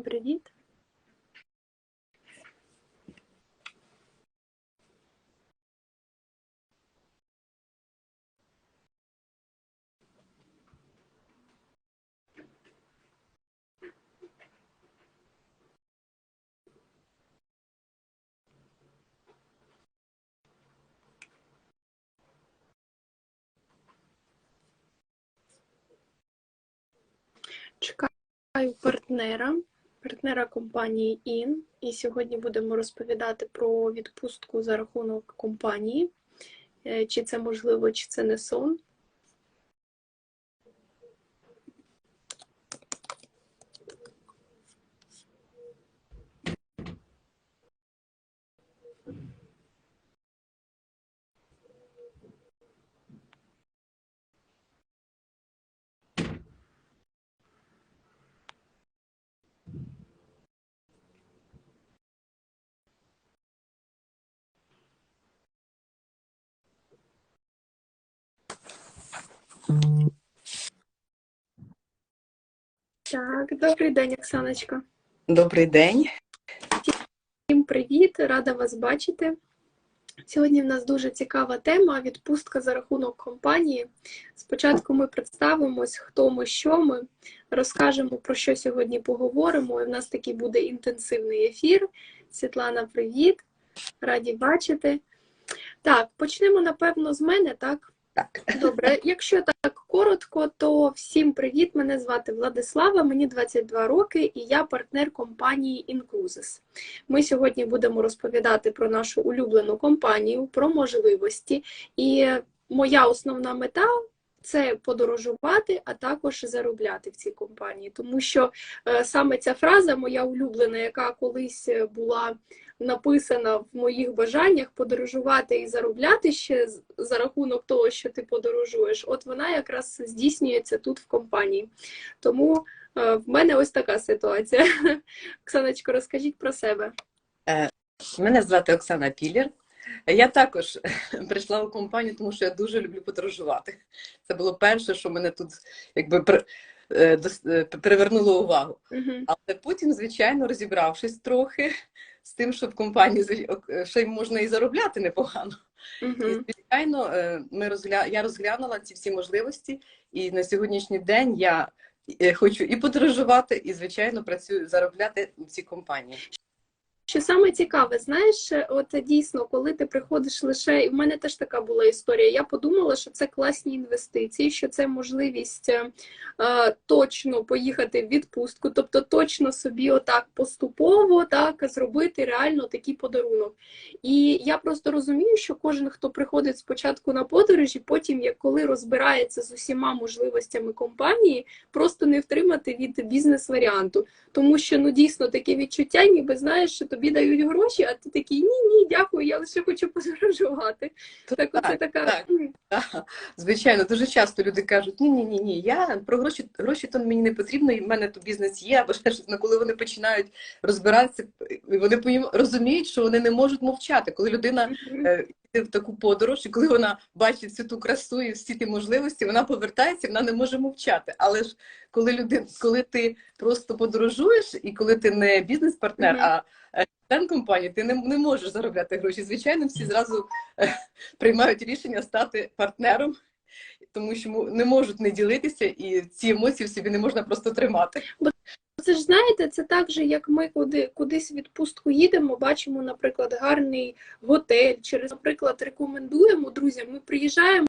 привіт. Чекаю партнера, партнера компанії ІН. І сьогодні будемо розповідати про відпустку за рахунок компанії. Е, Чи це можливо, чи це не сон. Так, добрий день, Оксаночка. Добрий день. Всім привіт, рада вас бачити. Сьогодні в нас дуже цікава тема відпустка за рахунок компанії. Спочатку ми представимось, хто ми, що ми, розкажемо, про що сьогодні поговоримо. І в нас такий буде інтенсивний ефір. Світлана, привіт! Раді бачити. Так, почнемо, напевно, з мене, так? Так. Добре, якщо так коротко, то всім привіт! Мене звати Владислава, мені 22 роки, і я партнер компанії Incruises. Ми сьогодні будемо розповідати про нашу улюблену компанію, про можливості. І моя основна мета це подорожувати, а також заробляти в цій компанії. Тому що е, саме ця фраза, моя улюблена, яка колись була написана в моїх бажаннях подорожувати і заробляти ще за рахунок того, що ти подорожуєш, от вона якраз здійснюється тут в компанії. Тому е, в мене ось така ситуація. Оксаночко, розкажіть про себе. Мене звати Оксана Пілір. Я також прийшла у компанію, тому що я дуже люблю подорожувати. Це було перше, що мене тут якби при- е, е, привернуло увагу. Але потім, звичайно, розібравшись трохи з тим, щоб компанії ще й можна і заробляти непогано. І, звичайно, е, ми розгля... я розглянула ці всі можливості, і на сьогоднішній день я е, хочу і подорожувати, і, звичайно, працюю заробляти в цій компанії. Що саме цікаве, знаєш, от дійсно, коли ти приходиш лише, і в мене теж така була історія. Я подумала, що це класні інвестиції, що це можливість е, е, точно поїхати в відпустку, тобто точно собі отак поступово так зробити реально такий подарунок. І я просто розумію, що кожен, хто приходить спочатку на подорожі, потім, як коли розбирається з усіма можливостями компанії, просто не втримати від бізнес-варіанту. Тому що ну дійсно таке відчуття, ніби знаєш, тобі дають гроші, а ти такий ні, ні, дякую, я лише хочу подорожувати. Так, оце Так, така так. Так, звичайно, дуже часто люди кажуть: ні, ні, ні, ні, я про гроші, гроші то мені не потрібно, і в мене то бізнес є, або ще щось. Ну, коли вони починають розбиратися, вони розуміють, що вони не можуть мовчати. Коли людина е, йде в таку подорож, і коли вона бачить всю ту красу і всі ті можливості, вона повертається, вона не може мовчати. Але ж коли люди, коли ти просто подорожуєш, і коли ти не бізнес-партнер, а е, компанії, ти не, не можеш заробляти гроші. Звичайно, всі зразу е, приймають рішення стати партнером, тому що не можуть не ділитися, і ці емоції в собі не можна просто тримати. Це ж знаєте, це так же, як ми куди, кудись відпустку їдемо, бачимо, наприклад, гарний готель, через, наприклад, рекомендуємо друзям, ми приїжджаємо.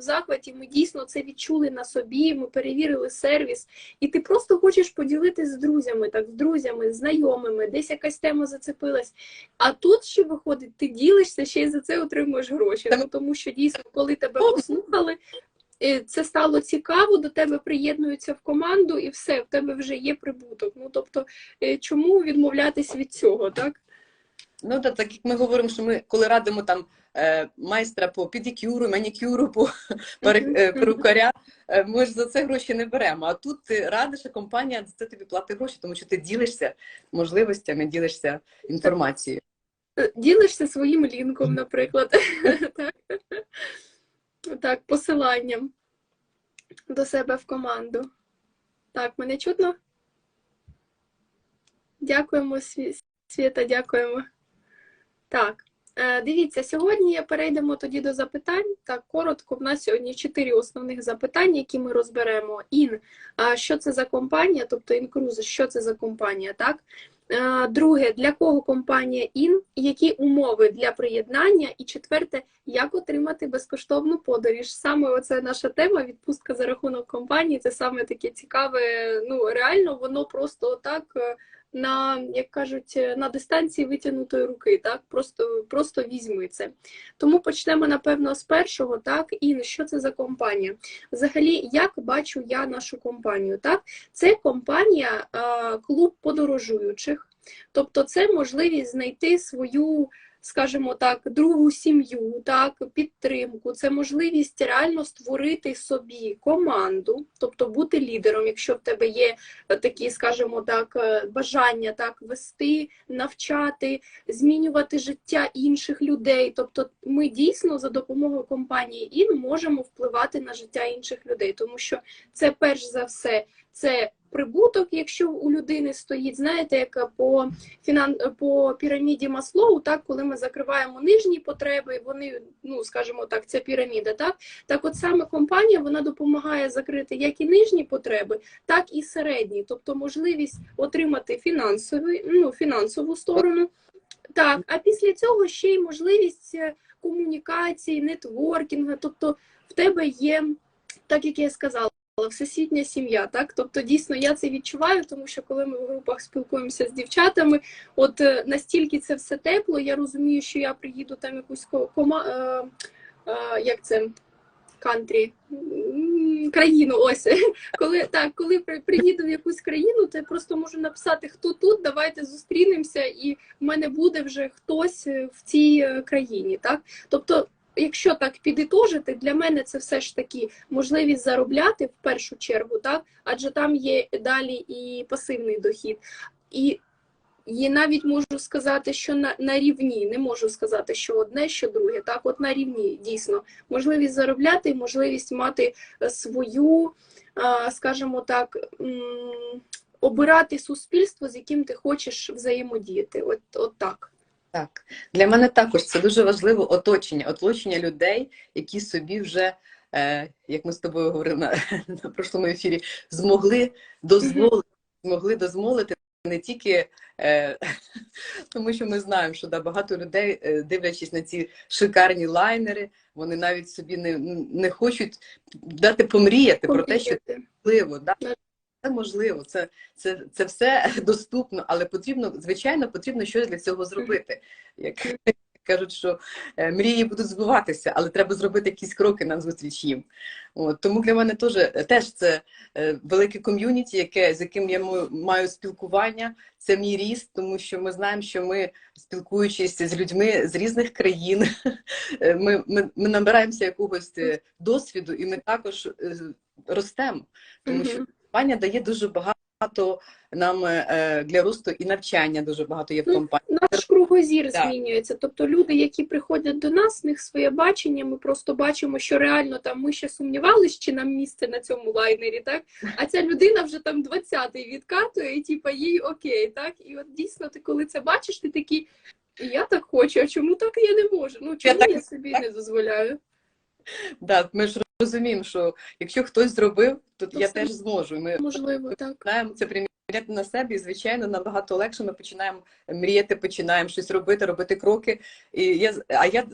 В захваті, ми дійсно це відчули на собі, ми перевірили сервіс, і ти просто хочеш поділитись з друзями, так, з друзями, знайомими, десь якась тема зацепилась. А тут ще виходить, ти ділишся, ще й за це отримуєш гроші. Ну тому що дійсно, коли тебе послухали, е, це стало цікаво, до тебе приєднуються в команду, і все, в тебе вже є прибуток. Ну тобто, е, чому відмовлятись від цього, так? Ну так, так як ми говоримо, що ми коли радимо там майстра по педикюру, манікюру, по е, перукаря, е, ми ж за це гроші не беремо. А тут ти радиш, а компанія за це тобі платить гроші, тому що ти ділишся можливостями, ділишся інформацією. Е, Ділишся своїм лінком, наприклад, так? посиланням до себе в команду. Так, мене чутно? Дякуємо, Сві- Світа, дякуємо. Так, е, дивіться, сьогодні перейдемо тоді до запитань. Так, коротко, в нас сьогодні чотири основних запитання, які ми розберемо. Ін, що це за компанія, тобто інкрузи, що це за компанія, так? Е, Друге, для кого компанія ІН, які умови для приєднання? І четверте, як отримати безкоштовну подорож? Саме оце наша тема відпустка за рахунок компанії. Це саме таке цікаве. Ну реально воно просто так е, на як кажуть, е, на дистанції витягнутої руки. Так, просто просто візьми це. Тому почнемо напевно з першого. Так, і що це за компанія? Взагалі, як бачу я нашу компанію? Так, це компанія е, клуб подорожуючих. Тобто це можливість знайти свою, скажімо так, другу сім'ю, так, підтримку, це можливість реально створити собі команду, тобто бути лідером, якщо в тебе є е, такі, скажімо так, е, бажання так вести, навчати, змінювати життя інших людей. Тобто ми дійсно за допомогою компанії ІН можемо впливати на життя інших людей, тому що це перш за все це прибуток, якщо у людини стоїть, знаєте, як по фінан... по піраміді Маслоу, так коли ми закриваємо нижні потреби, вони, ну скажімо так, ця піраміда, так так, от саме компанія вона допомагає закрити як і нижні потреби, так і середні, тобто можливість отримати фінансовий, ну фінансову сторону. Так, а після цього ще й можливість е, комунікації, нетворкінгу, тобто в тебе є, так як я сказала. Всесвітня сім'я, так тобто дійсно я це відчуваю, тому що коли ми в групах спілкуємося з дівчатами, от е, настільки це все тепло, я розумію, що я приїду там якусь ко- кома, е, е, як це кантрі країну. Ось коли так, коли при- приїду в якусь країну, то я просто можу написати, хто тут, давайте зустрінемося, і в мене буде вже хтось е, в цій е, країні. Так, тобто. Якщо так підітожити, для мене це все ж таки можливість заробляти в першу чергу, так адже там є далі і пасивний дохід, і, і навіть можу сказати, що на, на рівні, не можу сказати, що одне, що друге, так, от на рівні дійсно можливість заробляти, можливість мати е, свою, скажімо так, обирати суспільство, з яким ти хочеш взаємодіяти. От, от так. Так, для мене також це дуже важливо оточення, оточення людей, які собі вже, е, як ми з тобою говорили на, на прошлому ефірі, змогли дозволити, змогли дозволити не тільки е, тому, що ми знаємо, що да, багато людей, е, дивлячись на ці шикарні лайнери, вони навіть собі не, не хочуть дати помріяти про те, що Помріяти. можливо. Да? Це можливо, це, це, це все доступно, але потрібно, звичайно, потрібно щось для цього зробити. Як кажуть, що е, мрії будуть збуватися, але треба зробити якісь кроки на зустріч їм. От, тому для мене теж, теж це е, велике ком'юніті, яке, з яким я маю спілкування. Це мій ріст, тому що ми знаємо, що ми, спілкуючись з людьми з різних країн, е, ми, ми, ми набираємося якогось досвіду, і ми також ростемо, тому що. Компанія дає дуже багато нам е, для росту і навчання дуже багато є в Ну, компанії. Наш кругозір Так. змінюється. Тобто люди, які приходять до нас, в них своє бачення. Ми просто бачимо, що реально там ми ще сумнівалися, чи нам місце на цьому лайнері, так? А ця людина вже там 20-й відкатує, і типа їй окей, так? І от дійсно ти, коли це бачиш, ти такий. Я так хочу, а чому так я не можу? Ну чому я, так- собі не дозволяю? Да, ми ж розуміємо, що якщо хтось зробив, то То я все теж зможу. Ми Можливо, так. починаємо це приміряти на себе, і звичайно набагато легше. Ми починаємо мріяти, починаємо щось робити, робити кроки. І я а я,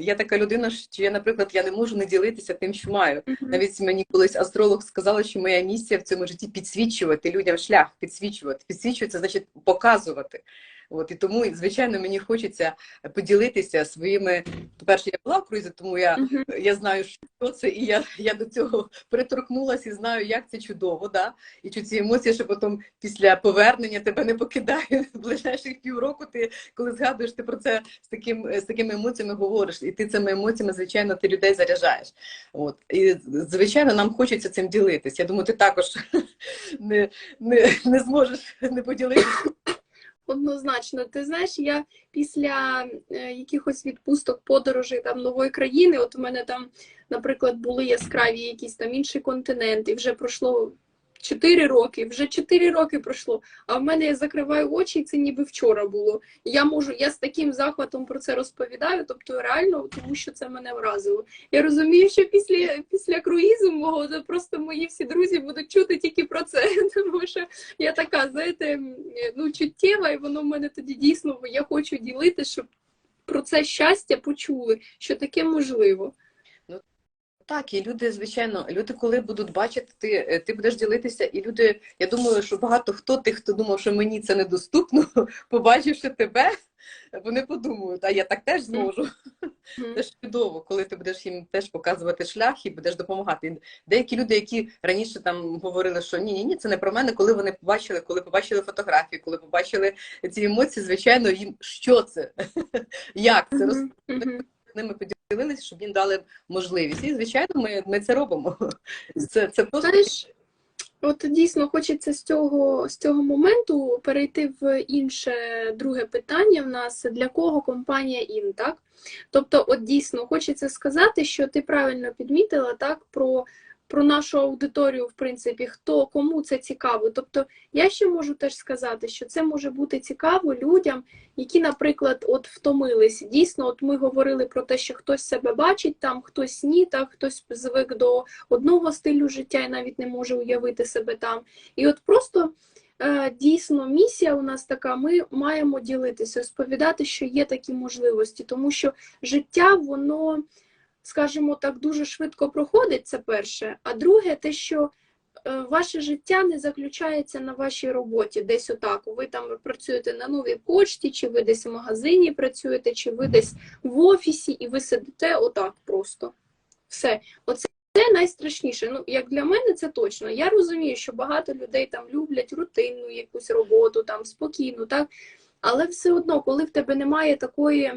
я така людина, що я, наприклад, я не можу не ділитися тим, що маю. Мгм. Навіть мені колись астролог сказала, що моя місія в цьому житті підсвічувати людям шлях, підсвічувати. Підсвічувати це значить показувати. От і тому, звичайно, мені хочеться поділитися своїми. По-перше, я була в крузі, тому я, Мгм. я знаю, що це, і я, я до цього приторкнулася і знаю, як це чудово. Да? І ці емоції, що потім після повернення тебе не покидає в ближайших півроку. Ти коли згадуєш, ти про це з таким з такими емоціями говориш, і ти цими емоціями, звичайно, ти людей заряджаєш. От і звичайно, нам хочеться цим ділитися. Я думаю, ти також не, не, не зможеш не поділитися. Однозначно, ти знаєш, я після е, якихось відпусток, подорожей там нової країни, от у мене там, наприклад, були яскраві якісь там інші континенти, вже пройшло 4 роки, вже 4 роки пройшло. А в мене я закриваю очі, і це ніби вчора було. Я можу, я з таким захватом про це розповідаю, тобто реально, тому що це мене вразило. Я розумію, що після, після круїзу мого то просто мої всі друзі будуть чути тільки про це, тому що я така, знаєте, ну чуттєва, і воно в мене тоді дійсно я хочу ділити, щоб про це щастя почули, що таке можливо. Так, і люди, звичайно, люди, коли будуть бачити, ти, е, ти будеш ділитися, і люди, я думаю, що багато хто тих, хто думав, що мені це недоступно, побачивши тебе, вони подумають, а я так теж зможу. Мгм. Це ж чудово, коли ти будеш їм теж показувати шлях і будеш допомагати. Деякі люди, які раніше там говорили, що ні, ні, ні, це не про мене, коли вони побачили, коли побачили фотографії, коли побачили ці емоції, звичайно, їм що це? Як це роз Мгм. Мгм. з ними поділилися, щоб їм дали можливість. І звичайно, ми, ми це робимо. Це, це просто Знаєш, от дійсно хочеться з цього, з цього моменту перейти в інше друге питання в нас, для кого компанія ІН, так? Тобто, от дійсно хочеться сказати, що ти правильно підмітила так про, про нашу аудиторію, в принципі, хто кому це цікаво. Тобто, я ще можу теж сказати, що це може бути цікаво людям, які, наприклад, от втомились. Дійсно, от ми говорили про те, що хтось себе бачить там, хтось ні, так, хтось звик до одного стилю життя і навіть не може уявити себе там. І от просто е, дійсно місія у нас така: ми маємо ділитися, розповідати, що є такі можливості, тому що життя, воно, скажімо так, дуже швидко проходить. Це перше. А друге, те, що е, ваше життя не заключається на вашій роботі, десь отак. Ви там працюєте на новій почті, чи ви десь в магазині працюєте, чи ви десь в офісі, і ви сидите отак просто. Все. Оце це найстрашніше. Ну, як для мене, це точно. Я розумію, що багато людей там люблять рутинну якусь роботу, там спокійну, так? Але все одно, коли в тебе немає такої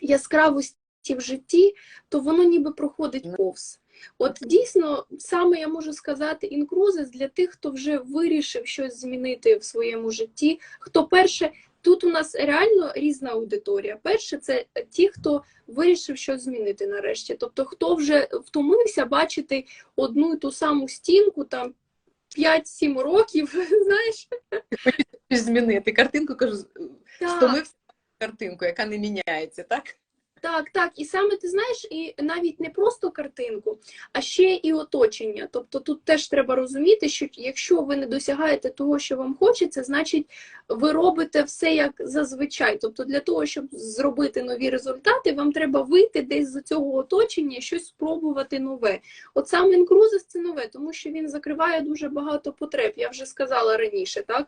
яскравості в житті, то воно ніби проходить повз. От дійсно, саме я можу сказати, інкрузис для тих, хто вже вирішив щось змінити в своєму житті. Хто перше, тут у нас реально різна аудиторія. Перше, це ті, хто вирішив щось змінити нарешті. Тобто, хто вже втомився бачити одну і ту саму стінку там 5-7 років, знаєш? змінити. Картинку кажу, Так. стомився картинку, яка не міняється, так? Так, так, і саме ти знаєш, і навіть не просто картинку, а ще і оточення. Тобто тут теж треба розуміти, що якщо ви не досягаєте того, що вам хочеться, значить ви робите все як зазвичай. Тобто для того, щоб зробити нові результати, вам треба вийти десь з цього оточення, щось спробувати нове. От сам інкрузис це нове, тому що він закриває дуже багато потреб. Я вже сказала раніше, так?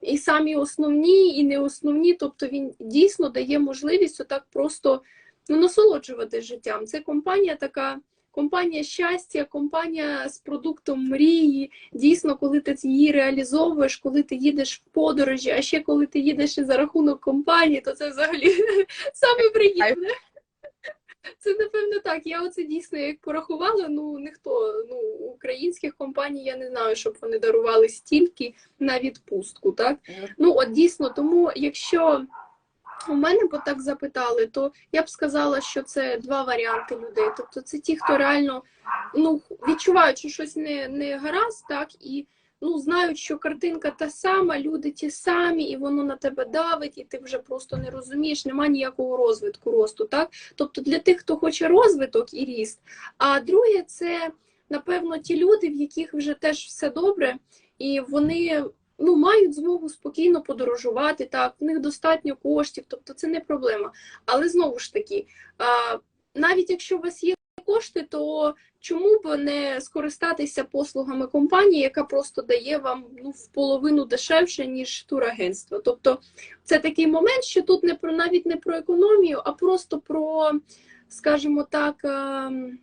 І самі основні, і не основні, тобто він дійсно дає можливість отак просто ну, насолоджувати життям. Це компанія така, компанія щастя, компанія з продуктом мрії. Дійсно, коли ти її реалізовуєш, коли ти їдеш в подорожі, а ще коли ти їдеш за рахунок компанії, то це взагалі саме приємне. Це напевно так. Я оце дійсно як порахувала. Ну ніхто ну українських компаній я не знаю, щоб вони дарували стільки на відпустку. Так ну от дійсно, тому якщо у мене б так запитали, то я б сказала, що це два варіанти людей. Тобто це ті, хто реально ну, відчувають, що щось не, не гаразд, так, і ну, знають, що картинка та сама, люди ті самі, і воно на тебе давить, і ти вже просто не розумієш, нема ніякого розвитку, росту. так. Тобто для тих, хто хоче розвиток і ріст. А друге, це, напевно, ті люди, в яких вже теж все добре, і вони ну, мають змогу спокійно подорожувати, так, в них достатньо коштів, тобто це не проблема. Але знову ж таки, навіть якщо у вас є кошти, то чому б не скористатися послугами компанії, яка просто дає вам ну, в половину дешевше, ніж турагентство. Тобто це такий момент, що тут не про навіть не про економію, а просто про, скажімо так, ем,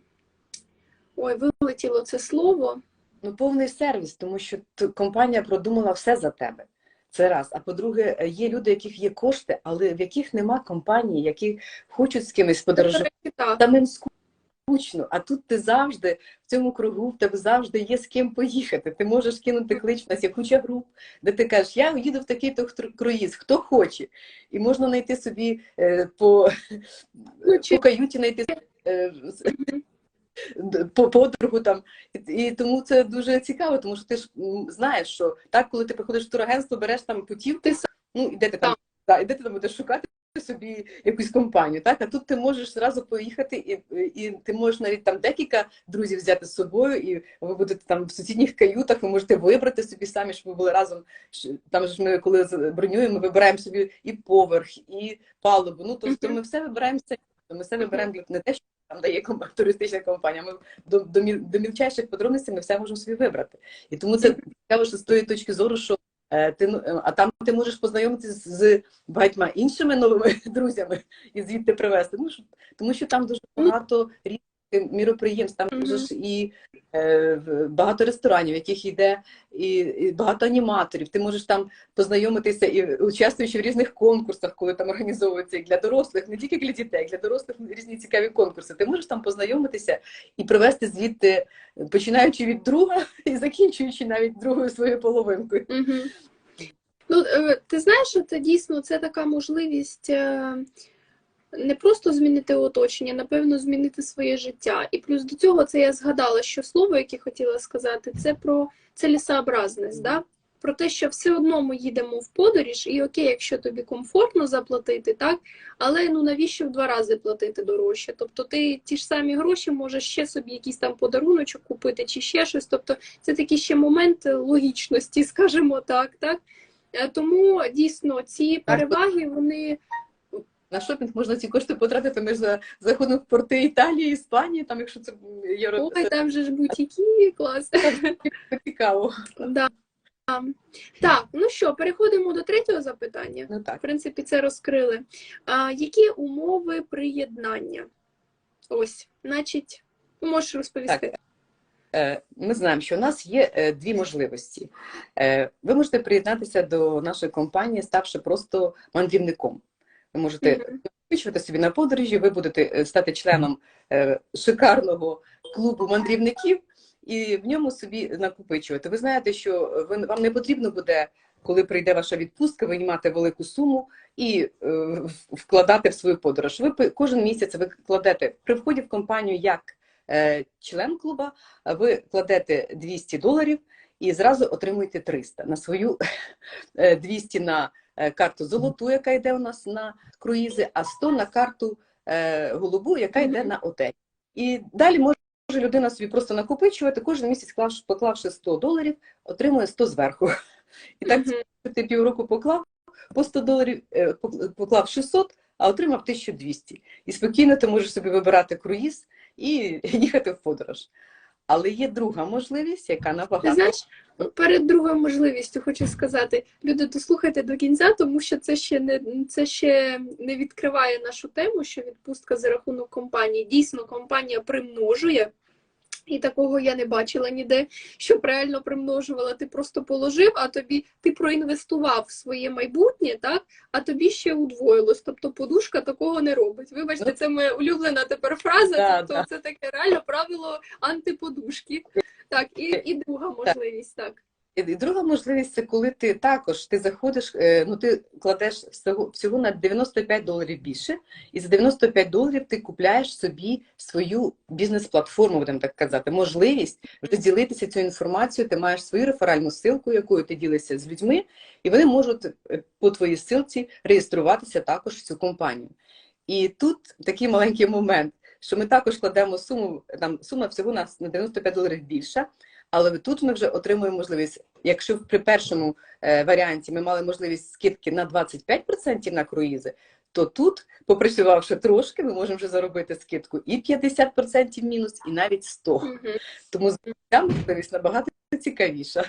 ой, вилетіло це слово. Ну, повний сервіс, тому що компанія продумала все за тебе. Це раз. А по-друге, е, є люди, у яких є кошти, але в яких нема компанії, які хочуть з кимось подорожувати. Самим скучно. А тут ти завжди в цьому кругу, в тебе завжди є з ким поїхати. Ти можеш кинути клич, у нас є куча груп, де ти кажеш, я їду в такий-то хтр- круїз, хто хоче. І можна знайти собі е, по, по каюті знайти. По- подругу там. І, тому це дуже цікаво, тому що ти ж знаєш, що так, коли ти приходиш в турагентство, береш там путівки, Ти ну і де ти там, да, і де ти там будеш шукати собі якусь компанію, так? А тут ти можеш зразу поїхати, і, і ти можеш навіть там декілька друзів взяти з собою, і ви будете там в сусідніх каютах, ви можете вибрати собі самі, щоб ви були разом. Там ж ми, коли бронюємо, ми вибираємо собі і поверх, і палубу. Ну, тобто ми все вибираємо самі. Ми все вибираємо не те, що там дає ком- туристична компанія. Ми до, до, до мілчайших подробностей ми все можемо собі вибрати. І тому це цікаво, що з тої точки зору, що е, ти ну, е, а там ти можеш познайомитися з, з багатьма іншими новими друзями і звідти привезти. Ну тому, що там дуже багато різних міроприємств, там Мгм. дуже ж і е, багато ресторанів, в яких йде і, і багато аніматорів. Ти можеш там познайомитися і участвуючи в різних конкурсах, коли там організовуються і для дорослих, не тільки для дітей, для дорослих різні цікаві конкурси. Ти можеш там познайомитися і привезти звідти, починаючи від друга і закінчуючи навіть другою своєю половинкою. Угу. Ну, е, ти знаєш, що це дійсно це така можливість е, не просто змінити оточення, напевно, змінити своє життя. І плюс до цього це я згадала, що слово, яке хотіла сказати, це про цілесообразність, да? про те, що все одно ми їдемо в подорож, і окей, якщо тобі комфортно заплатити, так, але ну навіщо в два рази платити дорожче? Тобто ти ті ж самі гроші можеш ще собі якийсь там подаруночок купити чи ще щось. Тобто це такий ще момент логічності, скажімо так, так. Е, Тому дійсно ці переваги вони На шопінг можна ці кошти потратити. Ми ж за- заходимо в порти Італії, Іспанії, там, якщо це євро, ой, там же ж бутіки, клас. цікаво. Да. Так, ну що, переходимо до третього запитання. Ну В принципі, це розкрили. А, які умови приєднання? Ось, значить, ну, можеш розповісти. Е, Ми знаємо, що у нас є е, дві можливості. Е, Ви можете приєднатися до нашої компанії, ставши просто мандрівником. Ви можете накопичувати собі на подорожі, ви будете е, стати членом е, шикарного клубу мандрівників і в ньому собі накопичувати. Ви знаєте, що ви, вам не потрібно буде, коли прийде ваша відпустка, виймати велику суму і е, в- вкладати в свою подорож. Ви кожен місяць ви кладете при вході в компанію як е, член клуба, ви кладете 200 доларів і зразу отримуєте 300 на свою е, 200 на е, карту золоту, яка йде у нас на круїзи, а 100 на карту е, голубу, яка йде на отель. І далі може людина собі просто накопичувати, кожен місяць поклавши 100 доларів, отримує 100 зверху. І так ти півроку поклав, по 100 доларів е, пок- поклав 600, а отримав 1200. І спокійно ти можеш собі вибирати круїз і їхати в подорож. Але є друга можливість, яка Ти набагато знаєш, перед другою можливістю хочу сказати, люди, дослухайте до кінця, тому що це ще не це ще не відкриває нашу тему, що відпустка за рахунок компанії. Дійсно, компанія примножує. І такого я не бачила ніде, щоб реально примножувала. Ти просто положив, а тобі ти проінвестував в своє майбутнє, так? А тобі ще удвоїлось. Тобто подушка такого не робить. Вибачте, Ну, це моя улюблена тепер фраза. Да, тобто да. це таке реально правило антиподушки. Так, і, і друга можливість, так. І друга можливість це коли ти також ти заходиш, е, ну ти кладеш всього, всього на 95 доларів більше, і за 95 доларів ти купляєш собі свою бізнес-платформу, будемо так казати, можливість вже ділитися цією інформацією. Ти маєш свою реферальну ссылку, якою ти ділишся з людьми, і вони можуть е, по твоїй ссылці реєструватися також в цю компанію. І тут такий маленький момент, що ми також кладемо суму, там сума всього на на 95 доларів більша. Але тут ми вже отримуємо можливість, якщо при першому е, варіанті ми мали можливість скидки на 25% на круїзи, то тут, попрацювавши трошки, ми можемо вже заробити скидку і 50% мінус, і навіть 100%. Мгм. Тому ця можливість набагато цікавіша.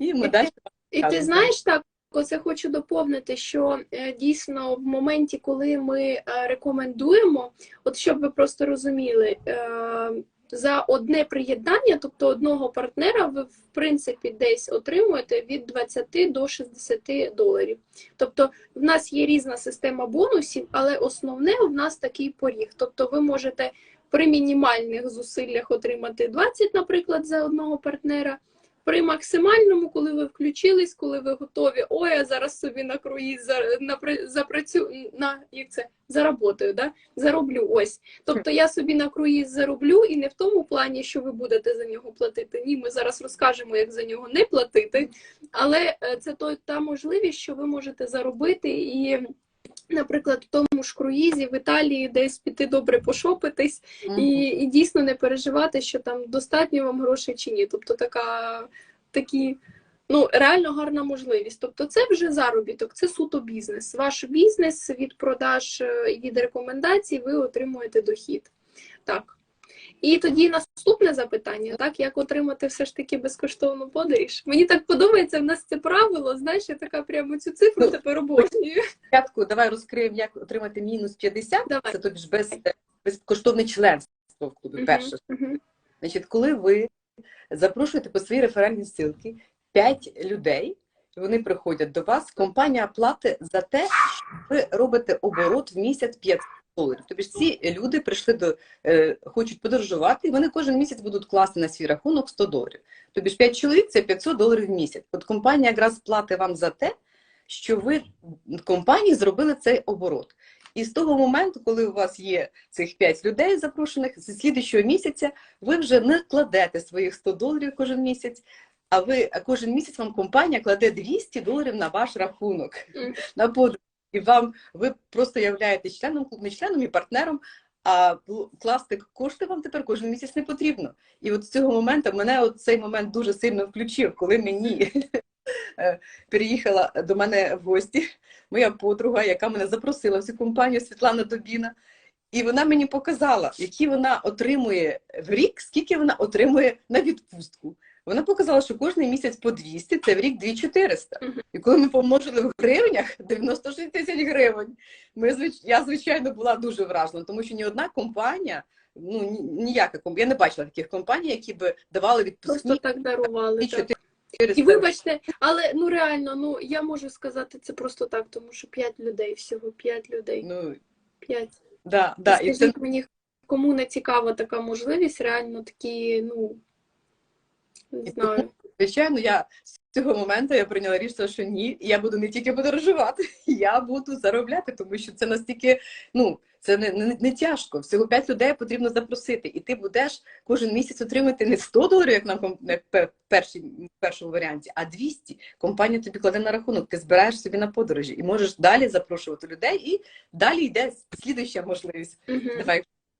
І ми І далі І ти знаєш так, оце хочу доповнити, що е, дійсно в моменті, коли ми е, рекомендуємо, от щоб ви просто розуміли, е, за одне приєднання, тобто одного партнера, ви в принципі десь отримуєте від 20 до 60 доларів. Тобто в нас є різна система бонусів, але основне в нас такий поріг. Тобто ви можете при мінімальних зусиллях отримати 20, наприклад, за одного партнера. При максимальному, коли ви включились, коли ви готові, ой, я зараз собі на круїз за, напри- запрацю на як це заработаю, да? зароблю ось. Тобто я собі на круїз зароблю і не в тому плані, що ви будете за нього платити. Ні, ми зараз розкажемо, як за нього не платити, але е, це той та можливість, що ви можете заробити і. Наприклад, в тому ж круїзі в Італії десь піти добре пошопитись, і, і дійсно не переживати, що там достатньо вам грошей чи ні. Тобто така такі. Ну, реально гарна можливість. Тобто, це вже заробіток, це суто бізнес. Ваш бізнес від продаж е, і від рекомендацій ви отримуєте дохід. Так. І тоді наступне запитання: так, як отримати все ж таки безкоштовну подорож? Мені так подобається, в нас це правило. Знаєш, я така прямо цю цифру тепер обожнюю. Спочатку давай розкриємо, як отримати мінус 50. Давай. Це тобі ж без, безкоштовне членство в клубі. Мгм, Перше. мгм. Значить, коли ви запрошуєте по своїй реферальній ссылці 5 людей, вони приходять до вас, компанія платить за те, що ви робите оборот в місяць 500 доларів. Тобто ці люди прийшли до е, хочуть подорожувати, і вони кожен місяць будуть класти на свій рахунок 100 доларів. Тобто ж 5 чоловік це 500 доларів в місяць. От компанія якраз платить вам за те, що ви компанії зробили цей оборот. І з того моменту, коли у вас є цих 5 людей запрошених, з слідчого місяця ви вже не кладете своїх 100 доларів кожен місяць, а ви кожен місяць вам компанія кладе 200 доларів на ваш рахунок Мгм. на подорож. І вам ви просто являєтесь членом не членом і партнером. А класти кошти вам тепер кожен місяць не потрібно. І от з цього моменту мене цей момент дуже сильно включив, коли мені е, переїхала до мене в гості моя подруга, яка мене запросила в цю компанію Світлана Добіна. І вона мені показала, які вона отримує в рік, скільки вона отримує на відпустку. Вона показала, що кожен місяць по 200, це в рік 2400. Мгм. І коли ми помножили в гривнях 96 тисяч гривень, ми, я, звичайно, була дуже вражена, тому що ні одна компанія, ну ніяка компанія, я не бачила таких компаній, які би давали відпускні Просто так дарували. так. 400. І вибачте, але ну реально, ну я можу сказати це просто так, тому що п'ять людей всього, п'ять людей. Ну, П'ять. да, да. І це мені, кому не цікава така можливість, реально такі, ну не знаю. Звичайно, я з цього моменту я прийняла рішення, що ні, я буду не тільки подорожувати, я буду заробляти, тому що це настільки, ну, це не, не, не тяжко. Всього 5 людей потрібно запросити, і ти будеш кожен місяць отримати не 100 доларів, як нам як пе- в першому варіанті, а 200. Компанія тобі кладе на рахунок, ти збираєш собі на подорожі і можеш далі запрошувати людей, і далі йде слідуюча можливість. Мгм.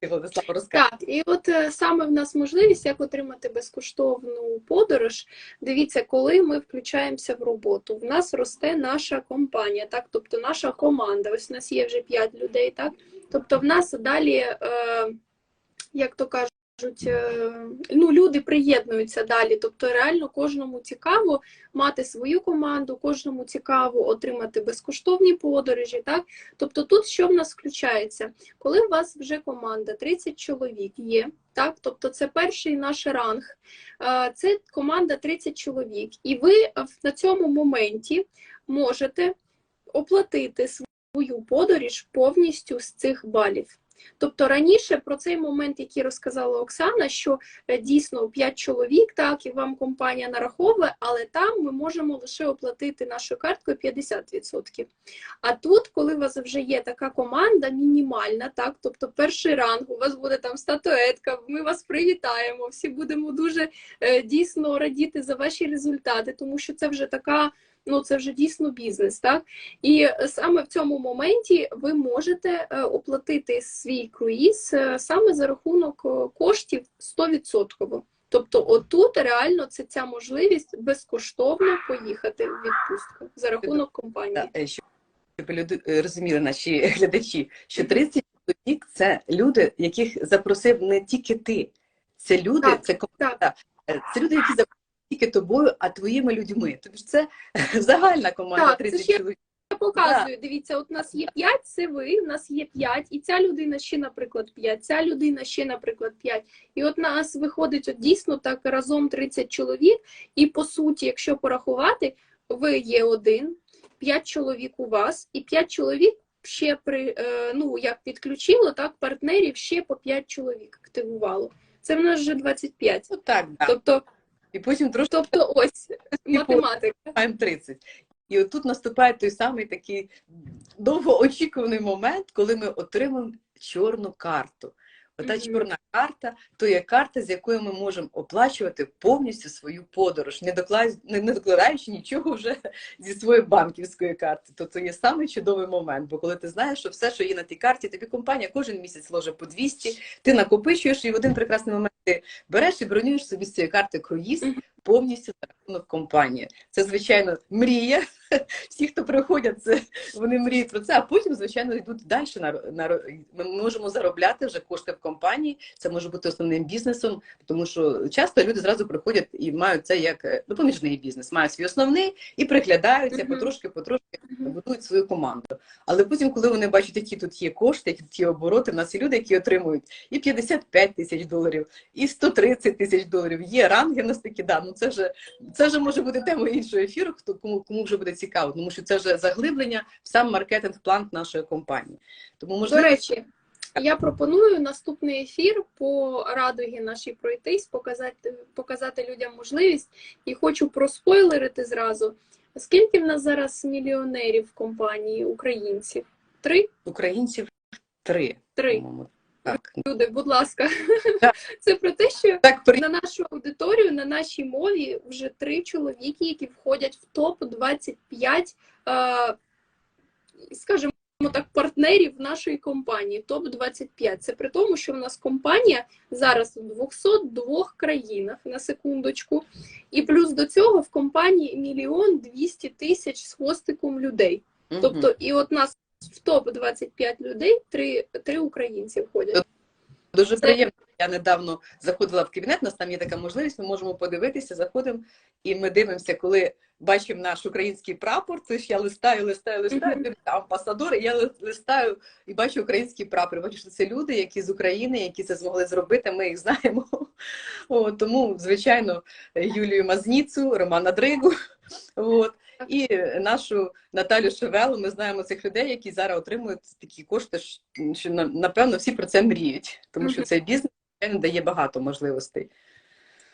Владислава, розкажи. Так, і от е, саме в нас можливість, як отримати безкоштовну подорож. Дивіться, коли ми включаємося в роботу, в нас росте наша компанія, так, тобто наша команда. Ось у нас є вже 5 людей, так. Тобто, в нас далі, е, як то кажуть, е, ну, люди приєднуються далі. Тобто, реально кожному цікаво мати свою команду, кожному цікаво отримати безкоштовні подорожі. Так? Тобто, тут що в нас включається? Коли у вас вже команда 30 чоловік є, так, тобто це перший наш ранг, е, це команда 30 чоловік, і ви на цьому моменті можете оплатити свою подорож повністю з цих балів. Тобто раніше про цей момент, який розказала Оксана, що е, дійсно 5 чоловік, так і вам компанія нараховує, але там ми можемо лише оплатити нашою карткою 50%. А тут, коли у вас вже є така команда мінімальна, так, тобто перший ранг, у вас буде там статуетка, ми вас привітаємо, всі будемо дуже е, дійсно радіти за ваші результати, тому що це вже така. Ну, це вже дійсно бізнес, так? І саме в цьому моменті ви можете е, оплатити свій круїз е, саме за рахунок е, коштів 100%. Тобто, отут реально це ця можливість безкоштовно поїхати в відпустку за рахунок компанії. Щоб люди розуміли наші глядачі, що 30 чоловік це люди, яких запросив не тільки ти. Це люди, Так, це команда. Це люди, які запросили тільки тобою, а твоїми людьми. Тобто це загальна команда Так, 30 ж чоловік. Я показую, дивіться, от у нас є 5, це ви, у нас є 5, і ця людина ще, наприклад, 5, ця людина ще, наприклад, 5. І от нас виходить от дійсно так разом 30 чоловік, і по суті, якщо порахувати, ви є один, 5 чоловік у вас, і 5 чоловік ще при, е, ну, як підключило, так, партнерів ще по 5 чоловік активувало. Це в нас вже 25. Ну так, да. Тобто і потім трошки Тобто, ось математика. маємо 30. І отут наступає той самий такий довгоочікуваний момент, коли ми отримаємо чорну карту. Ота Мгм. чорна карта то є карта, з якою ми можемо оплачувати повністю свою подорож, не, доклад... не докладаючи нічого вже зі своєї банківської карти. То це є самий чудовий момент. Бо коли ти знаєш, що все, що є на тій карті, тобі компанія кожен місяць ложить по 200, ти накопичуєш і в один прекрасний момент ти береш і бронюєш собі з цієї карти круїз повністю за рахунок компанії. Це, звичайно, мрія. Всі, хто приходять, це вони мріють про це, а потім, звичайно, йдуть далі. На, на ми можемо заробляти вже кошти в компанії. Це може бути основним бізнесом, тому що часто люди зразу приходять і мають це як е, допоміжний бізнес, мають свій основний і приглядаються потрошки, потрошки будують свою команду. Але потім, коли вони бачать, які тут є кошти, які тут є обороти, в нас є люди, які отримують і 55 тисяч доларів, і 130 тисяч доларів. Є ранги в нас такі, да, ну це вже це вже може бути темою іншого ефіру, хто кому кому вже буде цікаво, тому що це вже заглиблення в сам маркетинг-план нашої компанії. Тому До речі, я пропоную наступний ефір по радугі нашій пройтись, показати, показати людям можливість. І хочу проспойлерити зразу. Скільки в нас зараз мільйонерів в компанії українців? Три? українців три. Три. Так, Люди, будь ласка. Так. Це про те, що так при... на нашу аудиторію, на нашій мові вже три чоловіки, які входять в топ 25, е, скажімо так, партнерів нашої компанії. Топ 25 Це при тому, що в нас компанія зараз у 202 країнах на секундочку, і плюс до цього в компанії мільйон 200 тисяч з хвостиком людей. Тобто, і от нас в топ 25 людей три, три українці входять. Дуже Це- приємно. Я недавно заходила в кабінет, у нас там є така можливість, ми можемо подивитися, заходимо і ми дивимося, коли бачимо наш український прапор, то ж я листаю, листаю, листаю, Мгм. дивлюся, амбасадор, і я ли- листаю і бачу український прапор. Бачу, що це люди, які з України, які це змогли зробити, ми їх знаємо. О, тому, звичайно, Юлію Мазніцу, Романа Дригу. От. І нашу Наталю Шевелу, ми знаємо цих людей, які зараз отримують такі кошти, що напевно всі про це мріють, тому що цей бізнес дає багато можливостей.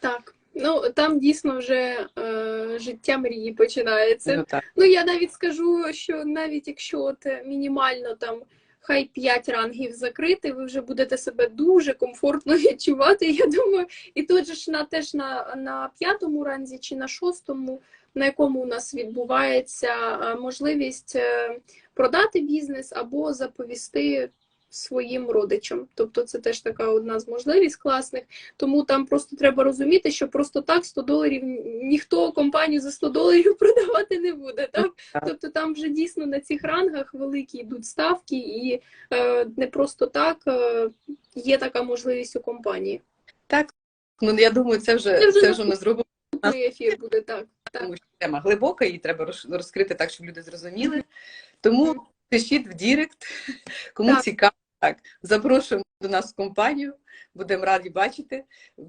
Так. Ну там дійсно вже е, життя мрії починається. Ну, так. Ну я навіть скажу, що навіть якщо от е, мінімально там хай 5 рангів закрити, ви вже будете себе дуже комфортно відчувати. Я думаю, і тут же ж на теж на, на п'ятому ранзі чи на шостому, на якому у нас відбувається е, можливість е, продати бізнес або заповісти своїм родичам. Тобто це теж така одна з можливість класних. Тому там просто треба розуміти, що просто так 100 доларів ніхто компанію за 100 доларів продавати не буде. Так? Так. Тобто там вже дійсно на цих рангах великі йдуть ставки, і е, не просто так е, є така можливість у компанії. Так, Ну, я думаю, це вже, Це вже це вже ми зробимо, ефір буде так. Тому що тема глибока, її треба роз- розкрити так, щоб люди зрозуміли. Тому пишіть в Дірект, кому Так. цікаво. Так, запрошуємо до нас в компанію, будемо раді бачити.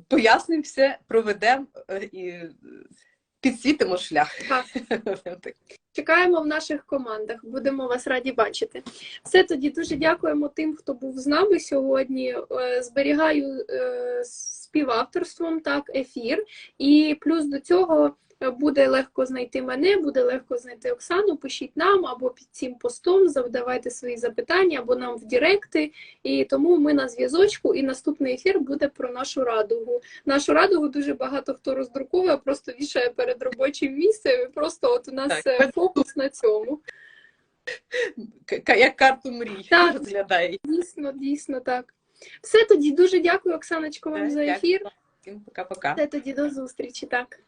Пояснимо все, проведемо е, і підсвітимо шлях. Так. Чекаємо в наших командах. Будемо вас раді бачити. Все тоді дуже дякуємо тим, хто був з нами сьогодні. Е, Зберігаю е, співавторством так ефір. І плюс до цього буде легко знайти мене, буде легко знайти Оксану. Пишіть нам або під цим постом, задавайте свої запитання, або нам в Діректи. І тому ми на зв'язочку. І наступний ефір буде про нашу радугу. Нашу радугу дуже багато хто роздруковує, просто вішає перед робочим місцем. І просто от у нас Так. е, фокус на цьому. Як карту мрій Так. розглядає. Дійсно, дійсно так. Все тоді дуже дякую, Оксаночко, вам Так, за ефір. Пока-пока. Все тоді до зустрічі. Так.